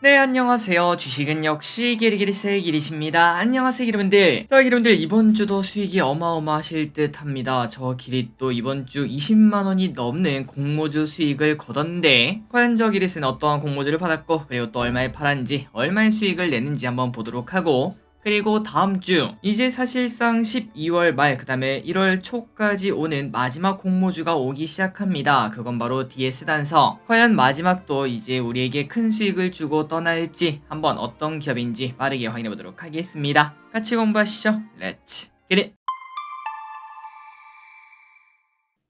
네, 안녕하세요. 주식은 역시 기리기리세의 기리십니다. 안녕하세요, 여러분들. 자, 여러분들, 이번 주도 수익이 어마어마하실 듯 합니다. 저 기리 또 이번 주 20만원이 넘는 공모주 수익을 거뒀는데, 과연 저 기리스는 어떠한 공모주를 받았고, 그리고 또 얼마에 팔았는지, 얼마의 수익을 냈는지 한번 보도록 하고, 그리고 다음 주 이제 사실상 12월 말 그다음에 1월 초까지 오는 마지막 공모주가 오기 시작합니다. 그건 바로 DS 단서. 과연 마지막도 이제 우리에게 큰 수익을 주고 떠날지 한번 어떤 기업인지 빠르게 확인해 보도록 하겠습니다. 같이 공부하시죠. 렛츠 기릿.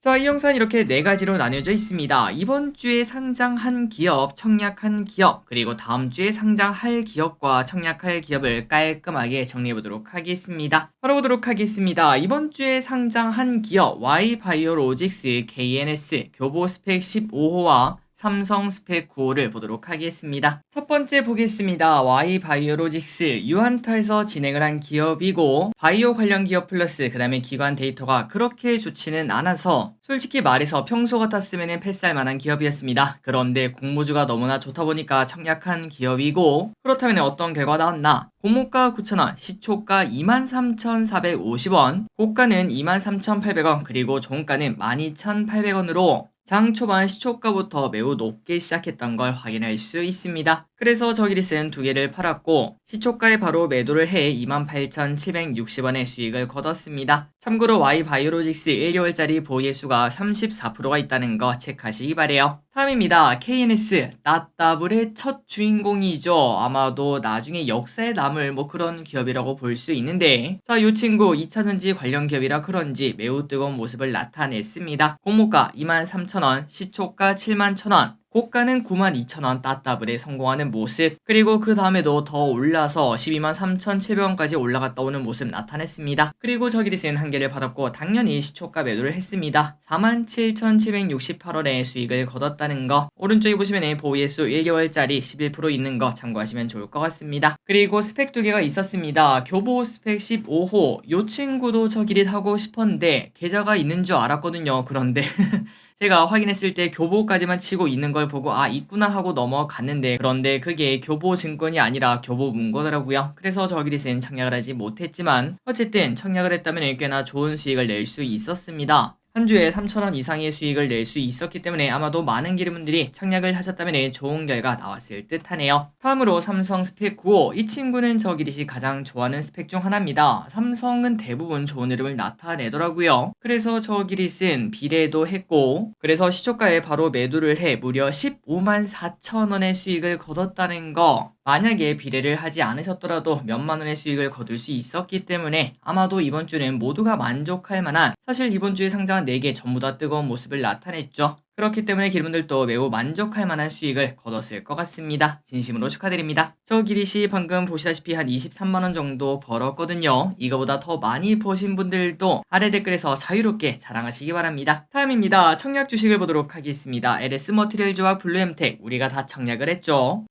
자, 이 영상은 이렇게 네 가지로 나뉘어져 있습니다. 이번 주에 상장한 기업, 청약한 기업, 그리고 다음 주에 상장할 기업과 청약할 기업을 깔끔하게 정리해 보도록 하겠습니다. 바로 보도록 하겠습니다. 이번 주에 상장한 기업 Y바이오로직스 KNS 교보 스펙 15호와 삼성 스펙 9호를 보도록 하겠습니다. 첫 번째 보겠습니다. Y바이오로직스 유한타에서 진행을 한 기업이고 바이오 관련 기업 플러스 그 다음에 기관 데이터가 그렇게 좋지는 않아서 솔직히 말해서 평소 같았으면 패스할 만한 기업이었습니다. 그런데 공모주가 너무나 좋다 보니까 청약한 기업이고 그렇다면 어떤 결과 나왔나? 공모가 9,000원, 시초가 23,450원, 고가는 23,800원, 그리고 종가는 12,800원으로 장 초반 시초가부터 매우 높게 시작했던 걸 확인할 수 있습니다. 그래서 저기리스는 두 개를 팔았고 시초가에 바로 매도를 해 28,760원의 수익을 거뒀습니다. 참고로 Y바이오로직스 1개월짜리 보유수가 34%가 있다는 거 체크하시기 바래요. 다음입니다. KNS 따따블의 첫 주인공이죠. 아마도 나중에 역사에 남을 뭐 그런 기업이라고 볼 수 있는데 자, 이 친구 2차전지 관련 기업이라 그런지 매우 뜨거운 모습을 나타냈습니다. 공모가 23,000원, 시초가 71,000원, 고가는 92,000원 따따블에 성공하는 모습 그리고 그 다음에도 더 올라서 12만 3,700원까지 올라갔다 오는 모습 나타냈습니다. 그리고 저기리스는 한 개를 받았고 당연히 시초가 매도를 했습니다. 47,768원의 수익을 거뒀다는 거 오른쪽에 보시면 보이수 1개월짜리 11% 있는 거 참고하시면 좋을 것 같습니다. 그리고 스펙 두 개가 있었습니다. 교보 스펙 15호 요 친구도 저기리 하고 싶었는데 계좌가 있는 줄 알았거든요. 그런데 제가 확인했을 때 교보까지만 치고 있는 걸 보고 아 있구나 하고 넘어갔는데 그런데 그게 교보 증권이 아니라 교보 문고더라고요. 그래서 저기리스는 청약을 하지 못했지만 어쨌든 청약을 했다면 꽤나 좋은 수익을 낼 수 있었습니다. 한 주에 3,000원 이상의 수익을 낼 수 있었기 때문에 아마도 많은 기름분들이 청약을 하셨다면 좋은 결과 나왔을 듯 하네요. 다음으로 삼성 스펙 9호. 이 친구는 저 기릿이 가장 좋아하는 스펙 중 하나입니다. 삼성은 대부분 좋은 흐름을 나타내더라고요. 그래서 저 기릿은 비례도 했고, 그래서 시초가에 바로 매도를 해 무려 15만 4천원의 수익을 거뒀다는 거. 만약에 비례를 하지 않으셨더라도 몇만 원의 수익을 거둘 수 있었기 때문에 아마도 이번 주는 모두가 만족할 만한 사실 이번 주에 상장한 4개 전부 다 뜨거운 모습을 나타냈죠. 그렇기 때문에 기름들도 매우 만족할 만한 수익을 거뒀을 것 같습니다. 진심으로 축하드립니다. 저 기릿이 방금 보시다시피 한 23만원 정도 벌었거든요. 이거보다 더 많이 버신 분들도 아래 댓글에서 자유롭게 자랑하시기 바랍니다. 다음입니다. 청약 주식을 보도록 하겠습니다. LS 머티리얼 조합 블루엠텍 우리가 다 청약을 했죠.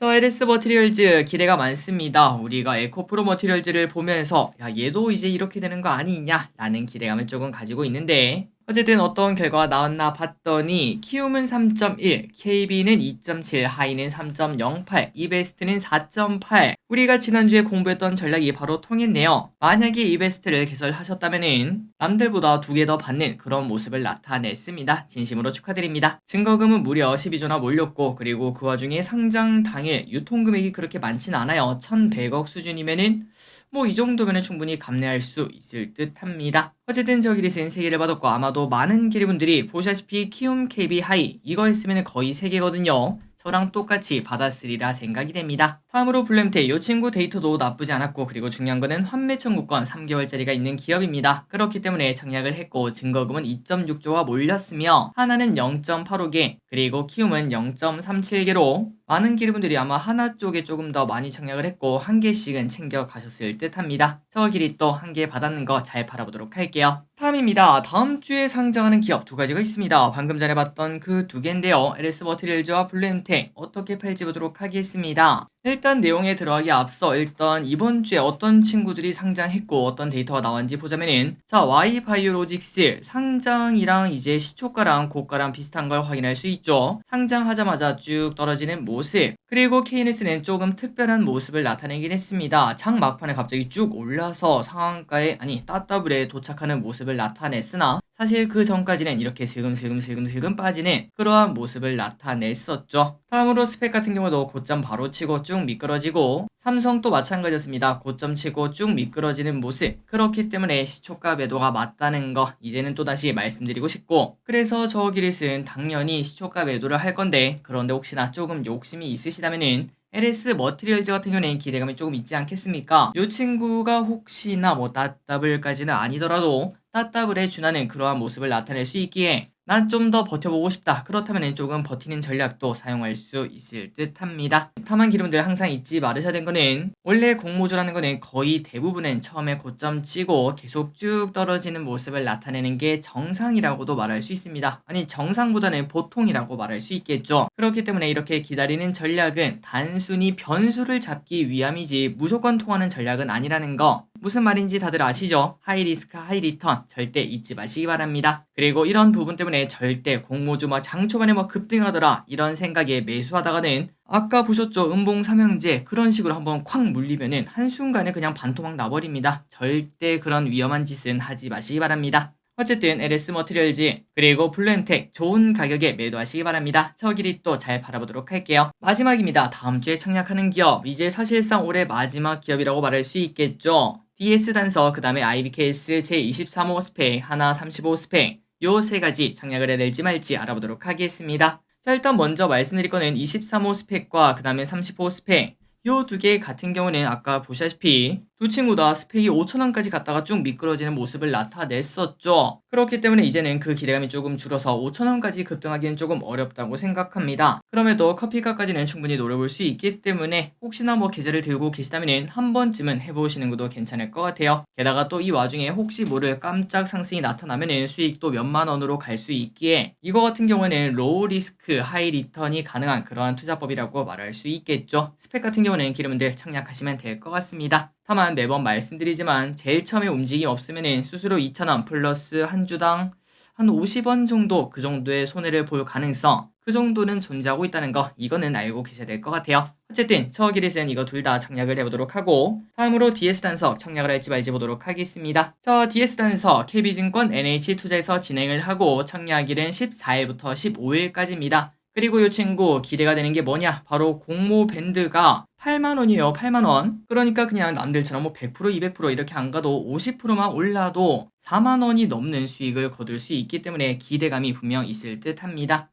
자, LS 머티리얼즈 기대가 많습니다. 우리가 에코프로 머티리얼즈를 보면서 야 얘도 이제 이렇게 되는 거 아니냐 라는 기대감을 조금 가지고 있는데 어쨌든 어떤 결과가 나왔나 봤더니 키움은 3.1, KB는 2.7, 하이는 3.08, 이베스트는 4.8. 우리가 지난주에 공부했던 전략이 바로 통했네요. 만약에 이베스트를 개설하셨다면은 남들보다 두 개 더 받는 그런 모습을 나타냈습니다. 진심으로 축하드립니다. 증거금은 무려 12조나 몰렸고 그리고 그 와중에 상장 당일 유통금액이 그렇게 많진 않아요. 1100억 수준이면은 뭐 이 정도면 충분히 감내할 수 있을 듯 합니다. 어쨌든 저 기릿은 3개를 받았고 아마도 많은 기리분들이 보시다시피 키움 KB 하이 이거 했으면 거의 3개거든요. 저랑 똑같이 받았으리라 생각이 됩니다. 다음으로 블렘테 이 친구 데이터도 나쁘지 않았고 그리고 중요한 거는 환매 청구권 3개월짜리가 있는 기업입니다. 그렇기 때문에 청약을 했고 증거금은 2.6조가 몰렸으며 하나는 0.85개 그리고 키움은 0.37개로 많은 기르분들이 아마 하나 쪽에 조금 더 많이 청약을 했고 한 개씩은 챙겨 가셨을 듯 합니다. 저 길이 또 한 개 받았는 거 잘 팔아보도록 할게요. 다음입니다. 다음 주에 상장하는 기업 두 가지가 있습니다. 방금 전에 봤던 그 두 개인데요. LS 머티리얼즈와 블루엠텍 어떻게 팔지 보도록 하겠습니다. 일단 내용에 들어가기 앞서 일단 이번 주에 어떤 친구들이 상장했고 어떤 데이터가 나왔는지 보자면은 자 Y 바이오로직스 상장이랑 이제 시초가랑 고가랑 비슷한 걸 확인할 수 있죠. 상장하자마자 쭉 떨어지는 모습 그리고 KNS는 조금 특별한 모습을 나타내긴 했습니다. 장 막판에 갑자기 쭉 올라서 상한가에 아니 따따블에 도착하는 모습을 나타냈으나 사실 그 전까지는 이렇게 슬금슬금슬금슬금 빠지는 그러한 모습을 나타냈었죠. 다음으로 스펙 같은 경우도 고점 바로 치고 쭉 미끄러지고 삼성도 마찬가지였습니다. 고점 치고 쭉 미끄러지는 모습. 그렇기 때문에 시초가 매도가 맞다는 거 이제는 또다시 말씀드리고 싶고 그래서 저 기릿은 당연히 시초가 매도를 할 건데 그런데 혹시나 조금 욕심이 있으시다면은 LS 머티리얼즈 같은 경우는 기대감이 조금 있지 않겠습니까? 이 친구가 혹시나 뭐 따따블까지는 아니더라도 따따블에 준하는 그러한 모습을 나타낼 수 있기에 난 좀 더 버텨보고 싶다. 그렇다면 조금 버티는 전략도 사용할 수 있을 듯 합니다. 탐한 기름들 항상 잊지 말으셔야 되는 거는 원래 공모주라는 거는 거의 대부분은 처음에 고점 치고 계속 쭉 떨어지는 모습을 나타내는 게 정상이라고도 말할 수 있습니다. 아니 정상보다는 보통이라고 말할 수 있겠죠. 그렇기 때문에 이렇게 기다리는 전략은 단순히 변수를 잡기 위함이지 무조건 통하는 전략은 아니라는 거 무슨 말인지 다들 아시죠? 하이 리스크 하이 리턴 절대 잊지 마시기 바랍니다. 그리고 이런 부분 때문에 절대 공모주 막 장초반에 막 급등하더라 이런 생각에 매수하다가는 아까 보셨죠? 음봉 삼형제 그런 식으로 한번 콱 물리면은 한순간에 그냥 반토막 나버립니다. 절대 그런 위험한 짓은 하지 마시기 바랍니다. 어쨌든 LS 머티리얼즈 그리고 블루엠텍 좋은 가격에 매도하시기 바랍니다. 저길이 또잘 바라보도록 할게요. 마지막입니다. 다음 주에 청약하는 기업 이제 사실상 올해 마지막 기업이라고 말할 수 있겠죠. DS 단서 그 다음에 IBKS 제23호 스펙 하나 35 스펙 요 세 가지 청약을 해야 될지 말지 알아보도록 하겠습니다. 자 일단 먼저 말씀드릴 거는 23호 스펙과 그 다음에 35 스펙 요 두 개 같은 경우는 아까 보시다시피 두 친구 다 스펙이 5천원까지 갔다가 쭉 미끄러지는 모습을 나타냈었죠. 그렇기 때문에 이제는 그 기대감이 조금 줄어서 5천원까지 급등하기는 조금 어렵다고 생각합니다. 그럼에도 커피값까지는 충분히 노려볼 수 있기 때문에 혹시나 뭐 계좌를 들고 계시다면 한 번쯤은 해보시는 것도 괜찮을 것 같아요. 게다가 또 이 와중에 혹시 모를 깜짝 상승이 나타나면 수익도 몇만 원으로 갈 수 있기에 이거 같은 경우는 로우 리스크 하이 리턴이 가능한 그러한 투자법이라고 말할 수 있겠죠. 스펙 같은 경우는 기름들 청약하시면 될 것 같습니다. 다만 매번 말씀드리지만 제일 처음에 움직임 없으면 스스로 2,000원 플러스 한 주당 한 50원 정도 그 정도의 손해를 볼 가능성 그 정도는 존재하고 있다는 거 이거는 알고 계셔야 될 것 같아요. 어쨌든 처기리스는 이거 둘 다 청약을 해보도록 하고 다음으로 DS 단석 청약을 할지 말지 보도록 하겠습니다. 저 DS 단석 KB증권 NH투자에서 진행을 하고 청약일은 14일부터 15일까지입니다. 그리고 이 친구 기대가 되는 게 뭐냐? 바로 공모 밴드가 8만 원이에요. 8만 원. 그러니까 그냥 남들처럼 뭐 100% 200% 이렇게 안 가도 50%만 올라도 4만 원이 넘는 수익을 거둘 수 있기 때문에 기대감이 분명 있을 듯 합니다.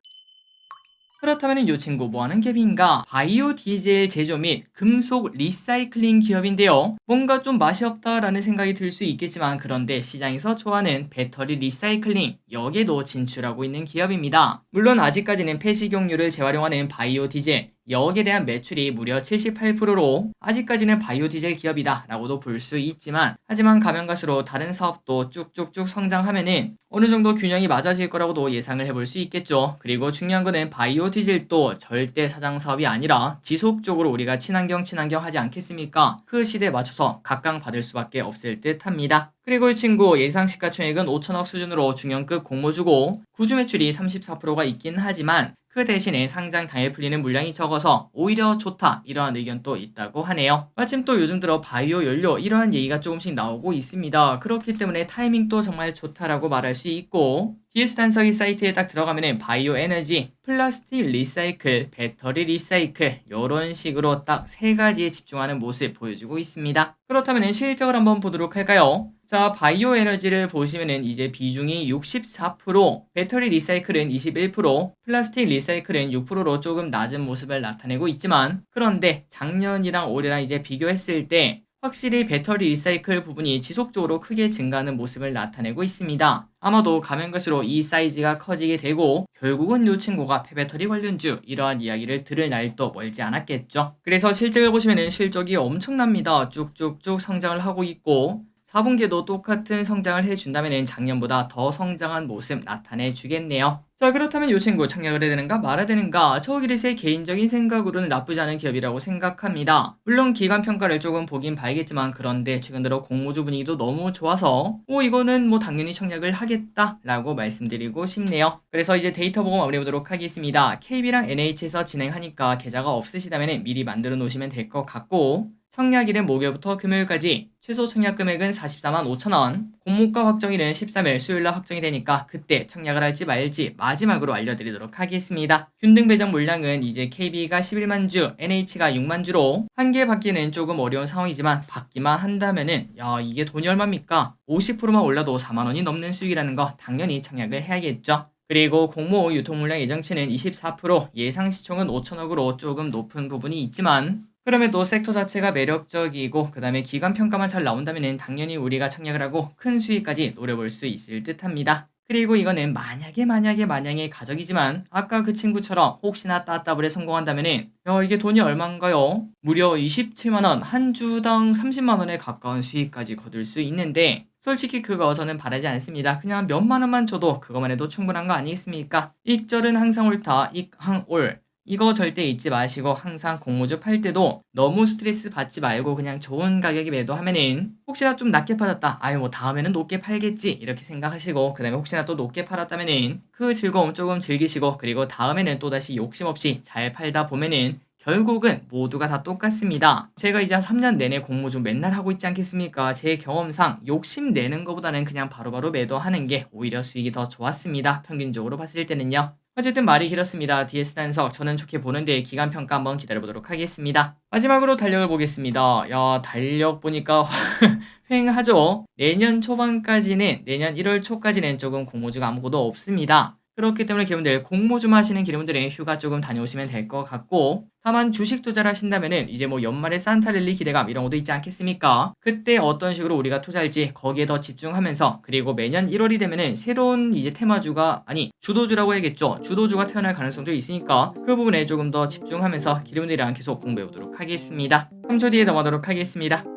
그렇다면 이 친구 뭐하는 기업인가? 바이오 디젤 제조 및 금속 리사이클링 기업인데요. 뭔가 좀 맛이 없다라는 생각이 들 수 있겠지만 그런데 시장에서 좋아하는 배터리 리사이클링 여기에도 진출하고 있는 기업입니다. 물론 아직까지는 폐식용유를 재활용하는 바이오 디젤 여기에 대한 매출이 무려 78%로 아직까지는 바이오 디젤 기업이다 라고도 볼 수 있지만 하지만 가면 갈수록 다른 사업도 쭉쭉쭉 성장하면은 어느 정도 균형이 맞아질 거라고도 예상을 해볼 수 있겠죠. 그리고 중요한 거는 바이오 디젤도 절대 사장 사업이 아니라 지속적으로 우리가 친환경 친환경 하지 않겠습니까? 그 시대에 맞춰서 각광 받을 수밖에 없을 듯 합니다. 그리고 이 친구 예상 시가총액은 5천억 수준으로 중형급 공모주고 구주 매출이 34%가 있긴 하지만 그 대신에 상장 당일 풀리는 물량이 적어서 오히려 좋다 이러한 의견도 있다고 하네요. 마침 또 요즘 들어 바이오 연료 이러한 얘기가 조금씩 나오고 있습니다. 그렇기 때문에 타이밍도 정말 좋다라고 말할 수 있고 단서기 사이트에 딱 들어가면은 바이오 에너지, 플라스틱 리사이클, 배터리 리사이클 이런 식으로 딱 세 가지에 집중하는 모습 보여주고 있습니다. 그렇다면 실적을 한번 보도록 할까요? 자, 바이오 에너지를 보시면은 이제 비중이 64%, 배터리 리사이클은 21%, 플라스틱 리사이클은 6%로 조금 낮은 모습을 나타내고 있지만 그런데 작년이랑 올해랑 이제 비교했을 때 확실히 배터리 리사이클 부분이 지속적으로 크게 증가하는 모습을 나타내고 있습니다. 아마도 가면 갈수록 이 사이즈가 커지게 되고 결국은 이 친구가 폐배터리 관련주 이러한 이야기를 들을 날도 멀지 않았겠죠. 그래서 실적을 보시면 실적이 엄청납니다. 쭉쭉쭉 성장을 하고 있고 4분기에도 똑같은 성장을 해준다면 작년보다 더 성장한 모습 나타내 주겠네요. 자자 그렇다면 이 친구 청약을 해야 되는가 말아야 되는가 저 기릿의 개인적인 생각으로는 나쁘지 않은 기업이라고 생각합니다. 물론 기간 평가를 조금 보긴 봐야겠지만 그런데 최근 들어 공모주 분위기도 너무 좋아서 오 이거는 뭐 당연히 청약을 하겠다라고 말씀드리고 싶네요. 그래서 이제 데이터 보고 마무리 보도록 하겠습니다. KB랑 NH에서 진행하니까 계좌가 없으시다면 미리 만들어 놓으시면 될 것 같고 청약일은 목요일부터 금요일까지 최소 청약 금액은 44만 5천 원 공모가 확정일은 13일 수요일날 확정이 되니까 그때 청약을 할지 말지 마지막으로 알려드리도록 하겠습니다. 균등 배정 물량은 이제 KB가 11만 주, NH가 6만 주로 한 개 받기는 조금 어려운 상황이지만 받기만 한다면은 야 이게 돈이 얼마입니까? 50%만 올라도 4만 원이 넘는 수익이라는 거 당연히 청약을 해야겠죠. 그리고 공모 유통 물량 예정치는 24% 예상 시총은 5천억으로 조금 높은 부분이 있지만 그럼에도 섹터 자체가 매력적이고 그 다음에 기간 평가만 잘 나온다면 당연히 우리가 청약을 하고 큰 수익까지 노려볼 수 있을 듯합니다. 그리고 이거는 만약에 만약에 만약에 가정이지만 아까 그 친구처럼 혹시나 따따블에 성공한다면은 야 이게 돈이 얼마인가요? 무려 27만원 한 주당 30만원에 가까운 수익까지 거둘 수 있는데 솔직히 그거 저는 바라지 않습니다. 그냥 몇만 원만 줘도 그것만 해도 충분한 거 아니겠습니까? 익절은 항상 옳다. 익항올. 이거 절대 잊지 마시고 항상 공모주 팔 때도 너무 스트레스 받지 말고 그냥 좋은 가격에 매도하면은 혹시나 좀 낮게 팔았다. 아유 뭐 다음에는 높게 팔겠지 이렇게 생각하시고 그 다음에 혹시나 또 높게 팔았다면은 그 즐거움 조금 즐기시고 그리고 다음에는 또다시 욕심 없이 잘 팔다 보면은 결국은 모두가 다 똑같습니다. 제가 이제 한 3년 내내 공모 좀 맨날 하고 있지 않겠습니까? 제 경험상 욕심 내는 것보다는 그냥 바로바로 매도하는 게 오히려 수익이 더 좋았습니다. 평균적으로 봤을 때는요. 어쨌든 말이 길었습니다. DS 단석 저는 좋게 보는데 기간 평가 한번 기다려보도록 하겠습니다. 마지막으로 달력을 보겠습니다. 야 달력 보니까 횡하죠. 내년 초반까지는 내년 1월 초까지는 조금 공모주가 아무것도 없습니다. 그렇기 때문에 기분들 공모주만 하시는 기분들은 휴가 조금 다녀오시면 될 것 같고 다만 주식 투자를 하신다면은 이제 뭐 연말에 산타랠리 기대감 이런 것도 있지 않겠습니까? 그때 어떤 식으로 우리가 투자할지 거기에 더 집중하면서 그리고 매년 1월이 되면은 새로운 이제 테마주가 아니 주도주라고 해야겠죠. 주도주가 태어날 가능성도 있으니까 그 부분에 조금 더 집중하면서 기분들이랑 계속 공부해 보도록 하겠습니다. 3초 뒤에 넘어가도록 하겠습니다.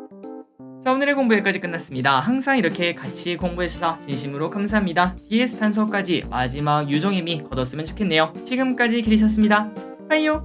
자 오늘의 공부 여기까지 끝났습니다. 항상 이렇게 같이 공부해주셔서 진심으로 감사합니다. DS 단서까지 마지막 유종의미 거뒀으면 좋겠네요. 지금까지 기리셨습니다. 빠이요